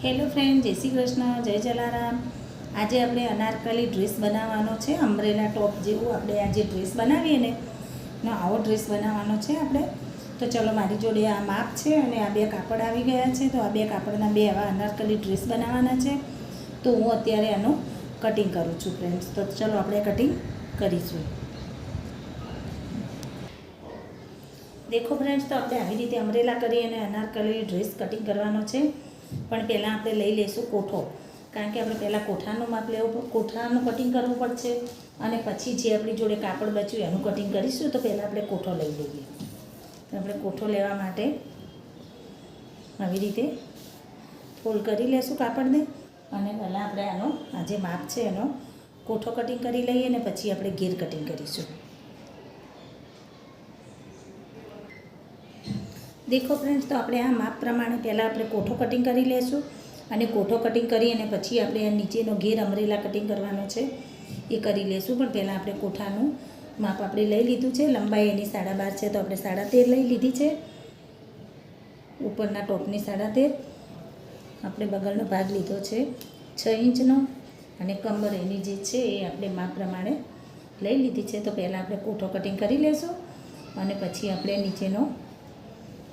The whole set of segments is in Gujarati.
હેલો ફ્રેન્ડ જય શ્રી કૃષ્ણ, જય જલારામ. આજે આપણે અનારકલી ડ્રેસ બનાવવાનો છે અમરેલા ટોપ જેવું આપણે આજે ડ્રેસ બનાવીએ ને આવો ડ્રેસ બનાવવાનો છે આપણે. તો ચલો મારી જોડે આ માપ છે અને આ બે કાપડ આવી ગયા છે, તો આ બે કાપડના બે આવા અનારકલી ડ્રેસ બનાવવાના છે. તો હું અત્યારે આનું કટિંગ કરું છું ફ્રેન્ડ્સ તો ચલો આપણે કટિંગ કરીશું. દેખો ફ્રેન્ડ્સ તો આપણે આવી રીતે અમરેલા કરી અને અનારકલી ડ્રેસ કટિંગ કરવાનો છે. પણ પહેલાં આપણે લઈ લઈશું કોઠો. કારણ કે આપણે પહેલાં કોઠાનું માપ લેવું, કોઠાનું કટિંગ કરવું પડશે અને પછી જે આપણી જોડે કાપડ બચ્યું એનું કટિંગ કરીશું તો પહેલાં આપણે કોઠો લઈ લઈએ. આપણે કોઠો લેવા માટે આવી રીતે ફોલ્ડ કરી લેશું કાપડને અને પહેલાં આપણે આનો, આ જે માપ છે એનો કોઠો કટિંગ કરી લઈએ અને પછી આપણે ગેર કટિંગ કરીશું. દેખો ફ્રેન્ડ્સ તો આપણે આ માપ પ્રમાણે પહેલાં આપણે કોઠો કટિંગ કરી લઈશું અને કોઠો કટિંગ કરી અને પછી આપણે આ નીચેનો ઘેર અમરેલા કટિંગ કરવાનો છે, એ કરી લઈશું પણ પહેલાં આપણે કોઠાનું માપ આપણે લઈ લીધું છે. લંબાઈ એની સાડા બાર છે, તો આપણે સાડા તેર લઈ લીધી છે. ઉપરના ટોપની સાડા તેર. આપણે બગલનો ભાગ લીધો છે છ ઇંચનો અને કમર એની જે છે એ આપણે માપ પ્રમાણે લઈ લીધી છે. તો પહેલાં આપણે કોઠો કટિંગ કરી લઈશું અને પછી આપણે નીચેનો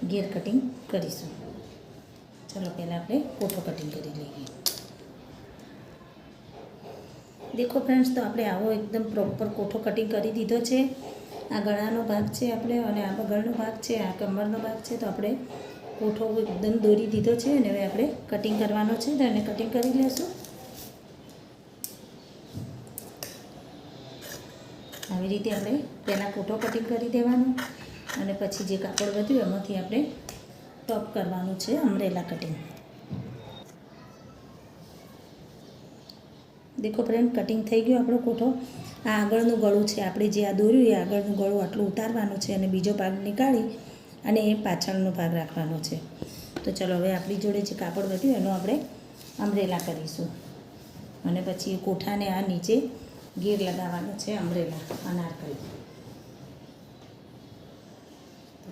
ગેર કટિંગ કરીશું. ચલો, પહેલાં આપણે કોઠો કટિંગ કરી લઈએ. દેખો ફ્રેન્ડ્સ તો આપણે આવો એકદમ પ્રોપર કોઠો કટિંગ કરી દીધો છે. આ ગળાનો ભાગ છે આપણે અને આ બગલનો ભાગ છે, આ કમરનો ભાગ છે, તો આપણે કોઠો એકદમ દોરી દીધો છે અને હવે આપણે કટિંગ કરવાનો છે, તો એને કટિંગ કરી લેશું. આવી રીતે આપણે પહેલાં કોઠો કટિંગ કરી દેવાનું. અને પછી જે કાપડ વધ્યું એમાંથી આપણે ટોપ કરવાનું છે અમરેલા કટિંગ દેખો ફ્રેન્ડ કટિંગ થઈ ગયું આપણો કોઠો. આ આગળનું ગળું છે. આપણે જે આ દોર્યું એ આગળનું ગળું આટલું ઉતારવાનું છે અને બીજો ભાગ નીકાળી અને એ પાછળનો ભાગ રાખવાનો છે. તો ચલો હવે આપણી જોડે જે કાપડ વધ્યું એનો આપણે અમરેલા કરીશું. અને પછી કોઠાને આ નીચે ગેર લગાવવાનો છે અમરેલા, અનારકલી.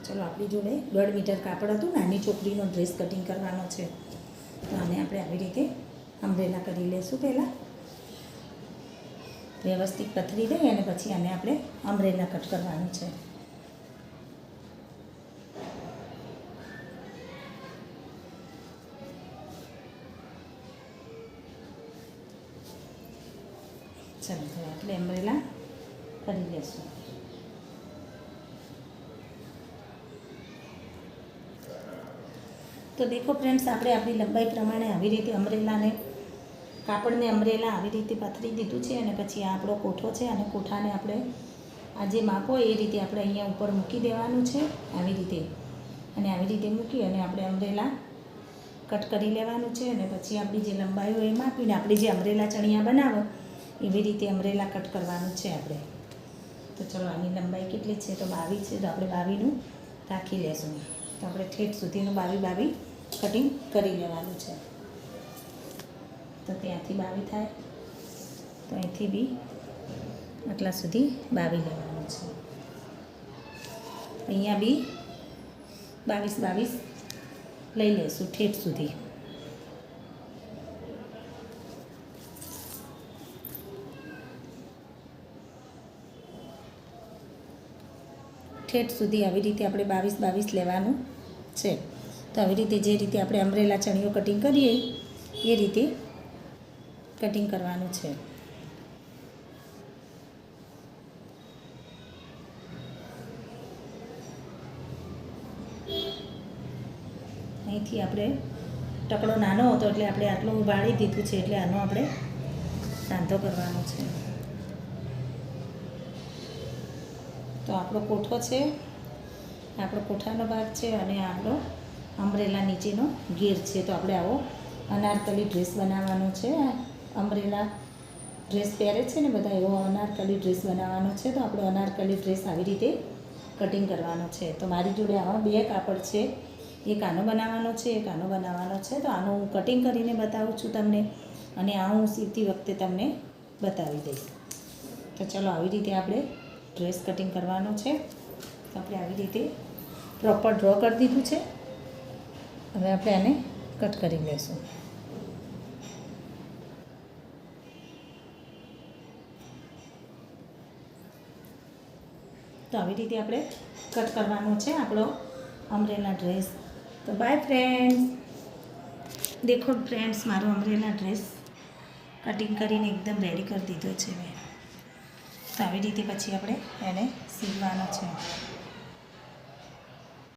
ચલો, આપણી જોડે દોઢ મીટર કાપડ હતું, નાની છોકરીનો ડ્રેસ કટિંગ કરવાનો છે. તો આને આપણે આવી રીતે અમરેલા કરી લઈશું પહેલાં. વ્યવસ્થિત પથરી દઈ અને પછી આને આપણે અમરેલા કટ કરવાનું છે. ચાલો આપણે અમરેલા કરી લઈશું તો દેખો ફ્રેન્ડ્સ આપણે આપણી લંબાઈ પ્રમાણે આવી રીતે અમરેલાને, કાપડને અમરેલા આવી રીતે પાથરી દીધું છે અને પછી આ આપણો કોઠો છે અને કોઠાને આપણે આ જે માપો એ રીતે આપણે અહીંયા ઉપર મૂકી દેવાનું છે આવી રીતે. અને આવી રીતે મૂકી અને આપણે અમરેલા કટ કરી લેવાનું છે અને પછી આપણી જે લંબાઈ હોય એ માપીને આપણે જે અમરેલા ચણિયા બનાવો, એવી રીતે અમરેલા કટ કરવાનું છે આપણે. તો ચલો, આની લંબાઈ કેટલી છે? તો બાવી છે, તો આપણે બાવીનું રાખી લેશું. તો આપણે ઠેઠ સુધીનું બાવી બાવી કટિંગ કરી લેવાનું છે. તો ત્યાંથી બાવી થાય. તો અહીંથી બી આટલા સુધી બાવી લેવાનું છે. અહીંયા બી બાવીસ બાવીસ લઈ લઈશું ઠેઠ સુધી. ઠેઠ સુધી આવી રીતે આપણે બાવીસ બાવીસ લેવાનું છે. તો આવી રીતે જે રીતે આપણે અમરેલા ચણીઓ કટિંગ કરીએ, એ રીતે કટિંગ કરવાનું છે. અહીંથી આપણે ટકડો નાનો હતો એટલે આપણે આટલું ઉભાળી દીધું છે એટલે આનો આપણે સાંધો કરવાનો છે. તો આપણો કોઠો છે, આપણો કોઠાનો ભાગ છે અને આપણો અમરેલા નીચેનો ગેર છે, તો આપણે આવો અનારકલી ડ્રેસ બનાવવાનો છે. અમરેલા ડ્રેસ પહેરે છે ને બધા, એવો અનારકલી ડ્રેસ બનાવવાનો છે, તો આપણો અનારકલી ડ્રેસ આવી રીતે કટિંગ કરવાનો છે. તો મારી જોડે આવા બે કાપડ છે. એક આનો બનાવવાનો છે, એક આનો બનાવવાનો છે. તો આનું હું કટિંગ કરીને બતાવું છું તમને અને આ હું સીવતી વખતે તમને બતાવી દઈશ. તો ચલો, આવી રીતે આપણે ડ્રેસ કટિંગ કરવાનો છે. તો આપણે આવી રીતે પ્રોપર ડ્રો કરી દીધું છે. હવે આપણે આને કટ કરી લઈશું. તો આવી રીતે આપણે કટ કરવાનો છે આપણો અમરેલા ડ્રેસ. તો બાય ફ્રેન્ડ્સ દેખો ફ્રેન્ડ્સ મારો અમરેલા ડ્રેસ કટિંગ કરીને એકદમ રેડી કરી દીધો છે મેં. તો આવી રીતે પછી આપણે એને સીવવાનો છે.